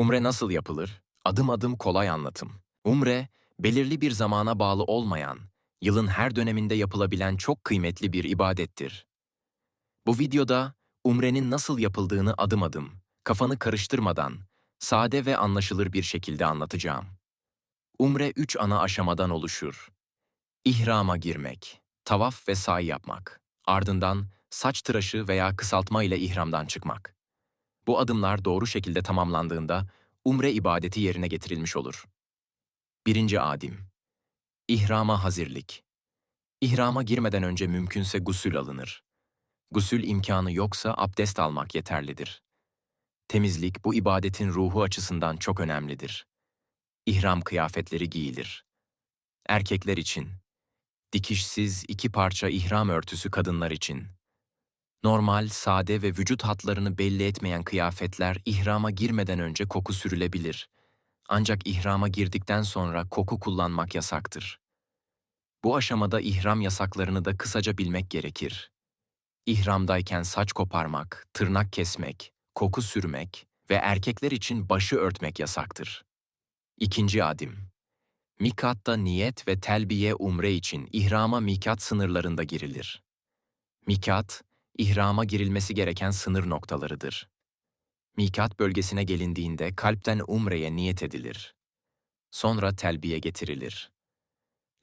Umre nasıl yapılır? Adım adım kolay anlatım. Umre, belirli bir zamana bağlı olmayan, yılın her döneminde yapılabilen çok kıymetli bir ibadettir. Bu videoda umrenin nasıl yapıldığını adım adım, kafanı karıştırmadan, sade ve anlaşılır bir şekilde anlatacağım. Umre üç ana aşamadan oluşur. İhrama girmek, tavaf ve sa'i yapmak. Ardından saç tıraşı veya kısaltma ile ihramdan çıkmak. Bu adımlar doğru şekilde tamamlandığında umre ibadeti yerine getirilmiş olur. Birinci adim. İhrama hazırlık. İhrama girmeden önce mümkünse gusül alınır. Gusül imkanı yoksa abdest almak yeterlidir. Temizlik bu ibadetin ruhu açısından çok önemlidir. İhram kıyafetleri giyilir. Erkekler için. Dikişsiz iki parça ihram örtüsü kadınlar için. Normal, sade ve vücut hatlarını belli etmeyen kıyafetler ihrama girmeden önce koku sürülebilir. Ancak ihrama girdikten sonra koku kullanmak yasaktır. Bu aşamada ihram yasaklarını da kısaca bilmek gerekir. İhramdayken saç koparmak, tırnak kesmek, koku sürmek ve erkekler için başı örtmek yasaktır. İkinci adım. Mikatta niyet ve telbiye umre için ihrama mikat sınırlarında girilir. Mikat, ihrama girilmesi gereken sınır noktalarıdır. Mikat bölgesine gelindiğinde kalpten umreye niyet edilir. Sonra telbiye getirilir.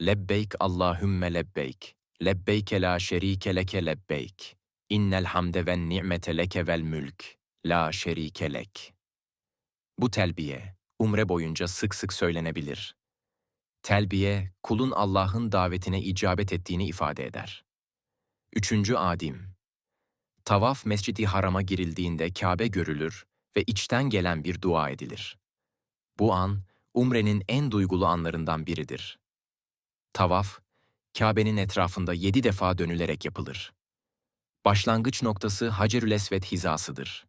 Lebbeyk Allahümme lebbeyk. Lebbeyke la şerike leke lebbeyk. İnnel hamde ve ni'mete leke vel mülk. La şerike lek. Bu telbiye, umre boyunca sık sık söylenebilir. Telbiye, kulun Allah'ın davetine icabet ettiğini ifade eder. Üçüncü adim. Tavaf Mescid-i Haram'a girildiğinde Kabe görülür ve içten gelen bir dua edilir. Bu an, Umre'nin en duygulu anlarından biridir. Tavaf, Kabe'nin etrafında yedi defa dönülerek yapılır. Başlangıç noktası Hacerül Esved hizasıdır.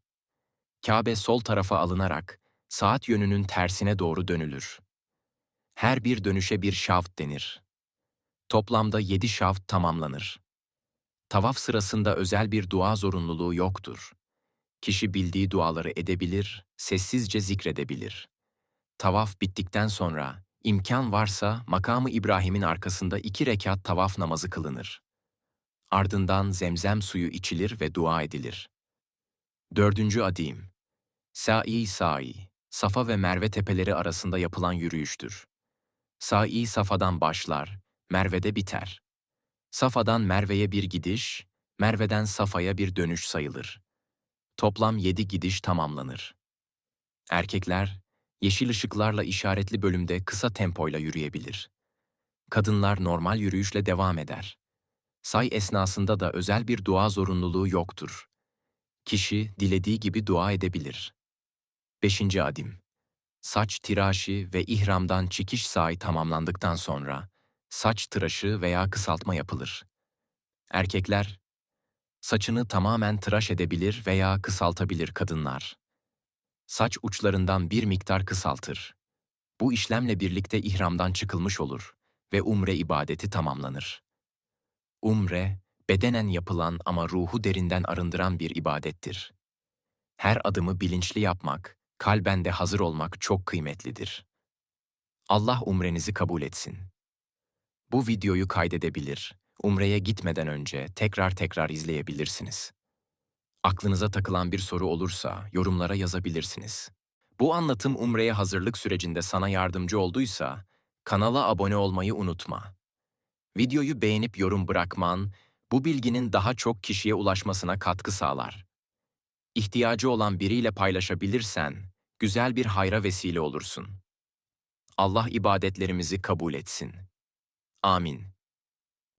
Kabe sol tarafa alınarak saat yönünün tersine doğru dönülür. Her bir dönüşe bir şaft denir. Toplamda yedi şaft tamamlanır. Tavaf sırasında özel bir dua zorunluluğu yoktur. Kişi bildiği duaları edebilir, sessizce zikredebilir. Tavaf bittikten sonra, imkan varsa makamı İbrahim'in arkasında iki rekat tavaf namazı kılınır. Ardından zemzem suyu içilir ve dua edilir. Dördüncü adim. Sa'i sa'i, Safa ve Merve tepeleri arasında yapılan yürüyüştür. Sa'i Safa'dan başlar, Merve'de biter. Safa'dan Merve'ye bir gidiş, Merve'den Safa'ya bir dönüş sayılır. Toplam yedi gidiş tamamlanır. Erkekler, yeşil ışıklarla işaretli bölümde kısa tempoyla yürüyebilir. Kadınlar normal yürüyüşle devam eder. Say esnasında da özel bir dua zorunluluğu yoktur. Kişi dilediği gibi dua edebilir. Beşinci adim. Saç tıraşı ve ihramdan çıkış sahi tamamlandıktan sonra, saç tıraşı veya kısaltma yapılır. Erkekler, saçını tamamen tıraş edebilir veya kısaltabilir kadınlar. Saç uçlarından bir miktar kısaltır. Bu işlemle birlikte ihramdan çıkılmış olur ve umre ibadeti tamamlanır. Umre, bedenen yapılan ama ruhu derinden arındıran bir ibadettir. Her adımı bilinçli yapmak, kalben de hazır olmak çok kıymetlidir. Allah umrenizi kabul etsin. Bu videoyu kaydedebilir, umreye gitmeden önce tekrar tekrar izleyebilirsiniz. Aklınıza takılan bir soru olursa yorumlara yazabilirsiniz. Bu anlatım umreye hazırlık sürecinde sana yardımcı olduysa kanala abone olmayı unutma. Videoyu beğenip yorum bırakman bu bilginin daha çok kişiye ulaşmasına katkı sağlar. İhtiyacı olan biriyle paylaşabilirsen güzel bir hayra vesile olursun. Allah ibadetlerimizi kabul etsin. Amin.